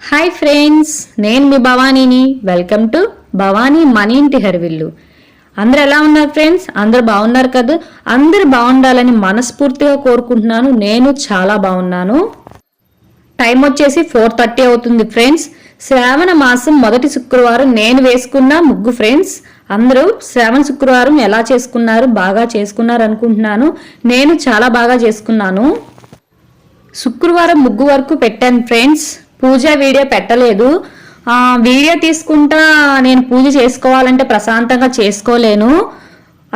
Hi friends నేను మీ భవానీని. వెల్కమ్ టు భవానీ మనీ ఇంటి హరివిల్లు. అందరు ఎలా ఉన్నారు ఫ్రెండ్స్? అందరు బాగున్నారు కదా? అందరు బాగుండాలని మనస్ఫూర్తిగా కోరుకుంటున్నాను. నేను చాలా బాగున్నాను. టైం వచ్చేసి ఫోర్ థర్టీ అవుతుంది ఫ్రెండ్స్. శ్రావణ మాసం మొదటి శుక్రవారం నేను వేసుకున్న ముగ్గు ఫ్రెండ్స్. అందరూ శ్రావణ శుక్రవారం ఎలా చేసుకున్నారు? బాగా చేసుకున్నారు అనుకుంటున్నాను. నేను చాలా బాగా చేసుకున్నాను. శుక్రవారం ముగ్గు వరకు పెట్టాను ఫ్రెండ్స్. పూజ వీడియో పెట్టలేదు. వీడియో తీసుకుంటా నేను పూజ చేసుకోవాలంటే ప్రశాంతంగా చేసుకోలేను.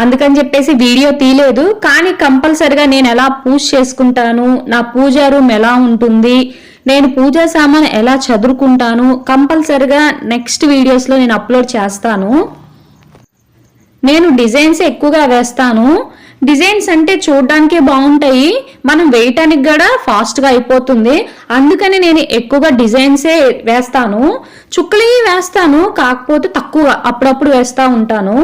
అందుకని చెప్పేసి వీడియో తీయలేదు. కానీ కంపల్సరిగా నేను ఎలా పూజ చేసుకుంటాను? నా పూజా రూమ్ ఎలా ఉంటుంది? నేను పూజా సామాన్ ఎలా చదువుకుంటాను కంపల్సరిగా నెక్స్ట్ వీడియోస్లో నేను అప్లోడ్ చేస్తాను. నేను డిజైన్స్ ఎక్కువగా వేస్తాను. డిజైన్స్ అంటే చూడడానికే బాగుంటాయి. మనం వేయటానికి కూడా ఫాస్ట్గా అయిపోతుంది. అందుకని నేను ఎక్కువగా డిజైన్సే వేస్తాను. చుక్కలవి వేస్తాను కాకపోతే తక్కువగా అప్పుడప్పుడు వేస్తూ ఉంటాను.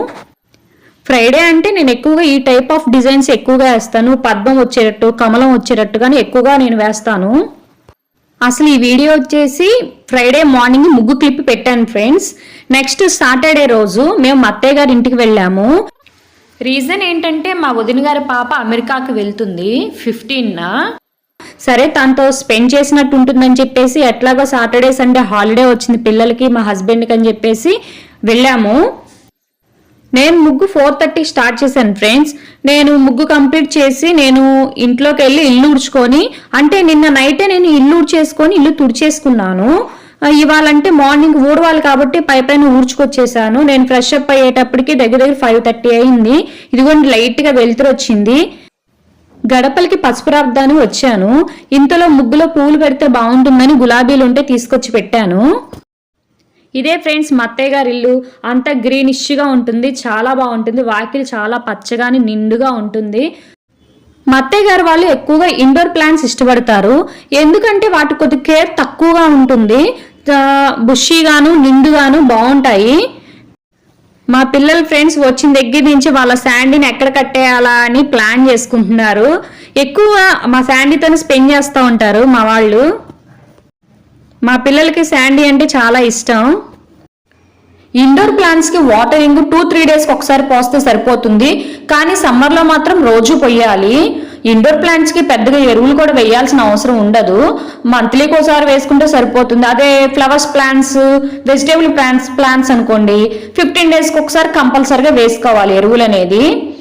ఫ్రైడే అంటే నేను ఎక్కువగా ఈ టైప్ ఆఫ్ డిజైన్స్ ఎక్కువగా వేస్తాను. పద్మం వచ్చేటట్టు కమలం వచ్చేటట్టుగానే ఎక్కువగా నేను వేస్తాను. అసలు ఈ వీడియో వచ్చేసి ఫ్రైడే మార్నింగ్ ముగ్గు క్లిప్ పెట్టాను ఫ్రెండ్స్ నెక్స్ట్ సాటర్డే రోజు మేము మా అత్తయ్య గారి ఇంటికి వెళ్ళాము. రీజన్ ఏంటంటే మా వదిన గారి పాప అమెరికాకి వెళ్తుంది ఫిఫ్టీన్న సరే తనతో స్పెండ్ చేసినట్టు ఉంటుందని చెప్పేసి ఎట్లాగో సాటర్డే సండే హాలిడే వచ్చింది పిల్లలకి మా హస్బెండ్కి అని చెప్పేసి వెళ్ళాము. నేను ముగ్గు ఫోర్ థర్టీ స్టార్ట్ చేశాను ఫ్రెండ్స్. నేను ముగ్గు కంప్లీట్ చేసి నేను ఇంట్లోకి వెళ్ళి ఇల్లు ఉడ్చుకొని అంటే నిన్న నైటే నేను ఇల్లు ఉడ్చేసుకొని ఇల్లు తుడిచేసుకున్నాను. ఇవాళంటే మార్నింగ్ ఊడవాలి కాబట్టి పై పైన ఊడ్చుకొచ్చేసాను. నేను ఫ్రెష్ అప్ అయ్యేటప్పటికి దగ్గర దగ్గర ఫైవ్ థర్టీ అయింది. ఇదిగోండి లైట్గా వెలుతురు వచ్చింది. గడపలకి పసుపు రాబ్దాని వచ్చాను. ఇంతలో ముగ్గులో పూలు పెడితే బాగుంటుందని గులాబీలు ఉంటే తీసుకొచ్చి పెట్టాను. ఇదే ఫ్రెండ్స్ మా అత్తయ్య గారి ఇల్లు. అంతా గ్రీనిష్గా ఉంటుంది చాలా బాగుంటుంది. వాకిలి చాలా పచ్చగాని నిండుగా ఉంటుంది. మా అత్తయ్య గారు వాళ్ళు ఎక్కువగా ఇండోర్ ప్లాంట్స్ ఇష్టపడతారు. ఎందుకంటే వాటి కొద్ది కేర్ తక్కువగా ఉంటుంది. బుషీగాను నిండుగాను బాగుంటాయి. మా పిల్లల ఫ్రెండ్స్ వచ్చిన దగ్గర నుంచి వాళ్ళ శాండీని ఎక్కడ కట్టేయాలా అని ప్లాన్ చేసుకుంటున్నారు. ఎక్కువ మా శాండీతో స్పెండ్ చేస్తూ ఉంటారు మా వాళ్ళు. మా పిల్లలకి శాండీ అంటే చాలా ఇష్టం. ఇండోర్ ప్లాంట్స్కి వాటరింగ్ టూ త్రీ డేస్కి ఒకసారి పోస్తే సరిపోతుంది. కానీ సమ్మర్లో మాత్రం రోజు పొయ్యాలి ఇండోర్ ప్లాంట్స్కి పెద్దగా ఎరువులు కూడా వేయాల్సిన అవసరం ఉండదు. మంత్లీకి ఒకసారి వేసుకుంటే సరిపోతుంది. అదే flowers plants vegetable plants plants అనుకోండి. ఫిఫ్టీన్ డేస్కి ఒకసారి కంపల్సరిగా వేసుకోవాలి ఎరువులు అనేది.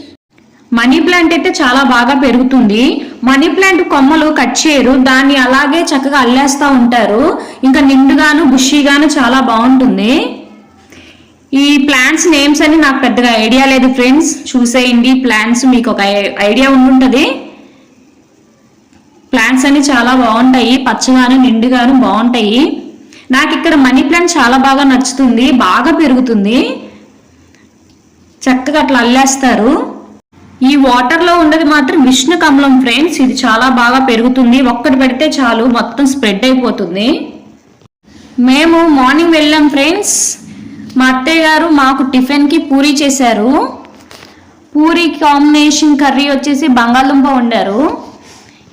మనీ ప్లాంట్ అయితే చాలా బాగా పెరుగుతుంది. మనీ ప్లాంట్ కొమ్మలు కట్ చేయరు. దాన్ని అలాగే చక్కగా అల్లేస్తూ ఉంటారు. ఇంకా నిండుగాను బుషీగాను చాలా బాగుంటుంది. ఈ ప్లాంట్స్ నేమ్స్ అని నాకు పెద్దగా ఐడియా లేదు ఫ్రెండ్స్. చూసేయండి ప్లాంట్స్ మీకు ఒక ఐ- ఐడియా ఉండుంటది. అన్ని చాలా బాగుంటాయి పచ్చగాను నిండుగాను బాగుంటాయి. నాకు ఇక్కడ మనీ ప్లాంట్ చాలా బాగా నచ్చుతుంది బాగా పెరుగుతుంది. చక్కగా అట్లా అల్లేస్తారు. ఈ వాటర్లో ఉండేది ఉన్నది మాత్రం విష్ణు కమలం ఫ్రెండ్స్ ఇది చాలా బాగా పెరుగుతుంది. ఒక్కటి పెడితే చాలు మొత్తం స్ప్రెడ్ అయిపోతుంది. మేము మార్నింగ్ వెళ్ళాం ఫ్రెండ్స్. మా అత్తయ్య గారు మాకు టిఫిన్కి పూరీ చేశారు. పూరీ కాంబినేషన్ కర్రీ వచ్చేసి బంగాళదుంప వండారు.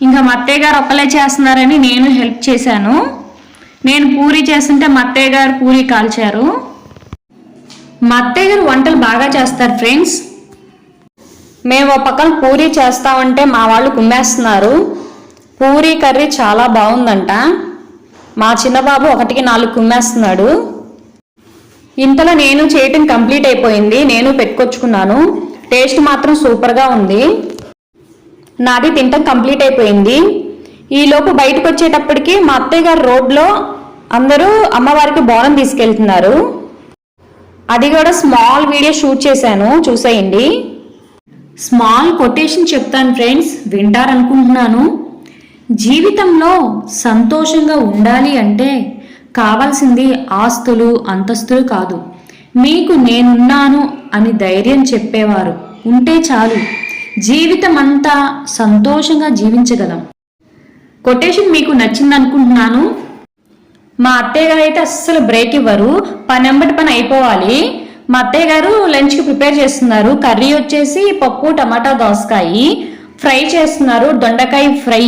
ఇంకా మా అత్తయ్య గారు ఒక్కలే చేస్తున్నారని నేను హెల్ప్ చేశాను. నేను పూరీ చేస్తుంటే మా అత్తయ్య గారు పూరీ కాల్చారు. మా అత్తయ్య గారు వంటలు బాగా చేస్తారు ఫ్రెండ్స్. మేము ఒక పక్కన పూరీ చేస్తామంటే మా వాళ్ళు కుమ్మేస్తున్నారు. పూరి కర్రీ చాలా బాగుందంట. మా చిన్న బాబు ఒకటికి నాలుగు కుమ్మేస్తున్నాడు. ఇంతలో నేను చేయటం కంప్లీట్ అయిపోయింది. నేను పెట్టుకొచ్చుకున్నాను. టేస్ట్ మాత్రం సూపర్గా ఉంది. నాది తింటం కంప్లీట్ అయిపోయింది. ఈలోపు బయటకు వచ్చేటప్పటికి మా అత్తయ్య గారు రోడ్లో అందరూ అమ్మవారికి బోనం తీసుకెళ్తున్నారు. అది కూడా స్మాల్ వీడియో షూట్ చేశాను చూసేయండి. స్మాల్ కొటేషన్ చెప్తాను ఫ్రెండ్స్ వింటారనుకుంటున్నాను. జీవితంలో సంతోషంగా ఉండాలి అంటే కావాల్సింది ఆస్తులు అంతస్తులు కాదు. మీకు నేనున్నాను అని ధైర్యం చెప్పేవారు. ఉంటే చాలు. జీవితం అంతా సంతోషంగా జీవించగలం. కొటేషన్ మీకు నచ్చింది అనుకుంటున్నాను మా అత్తయ్య గారు అయితే అస్సలు బ్రేక్ ఇవ్వరు. పని అంబటి పని అయిపోవాలి. మా అత్తయ్య గారు లంచ్కి ప్రిపేర్ చేస్తున్నారు. కర్రీ వచ్చేసి పప్పు టమాటా దోసకాయ ఫ్రై చేస్తున్నారు. దొండకాయ ఫ్రై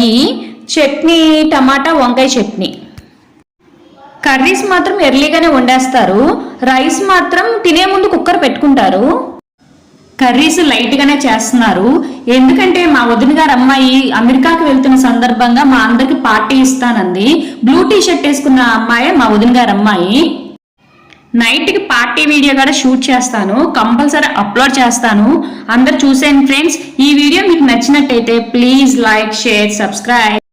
చట్నీ టమాటా వంకాయ చట్నీ. కర్రీస్ మాత్రం ఎర్లీగానే వండేస్తారు. రైస్ మాత్రం తినే ముందు కుక్కర్ పెట్టుకుంటారు. కర్రీస్ లైట్గానే చేస్తున్నారు. ఎందుకంటే మా వదిన గారు అమ్మాయి అమెరికాకి వెళ్తున్న సందర్భంగా మా అందరికి పార్టీ ఇస్తానంది. బ్లూ టీ షర్ట్ వేసుకున్న అమ్మాయి మా వదిన గారు అమ్మాయి. నైట్కి పార్టీ వీడియో కూడా షూట్ చేస్తాను. కంపల్సరీ అప్లోడ్ చేస్తాను. అందరు చూసేయండి ఫ్రెండ్స్. ఈ వీడియో మీకు నచ్చినట్టయితే ప్లీజ్ లైక్ షేర్ సబ్స్క్రైబ్.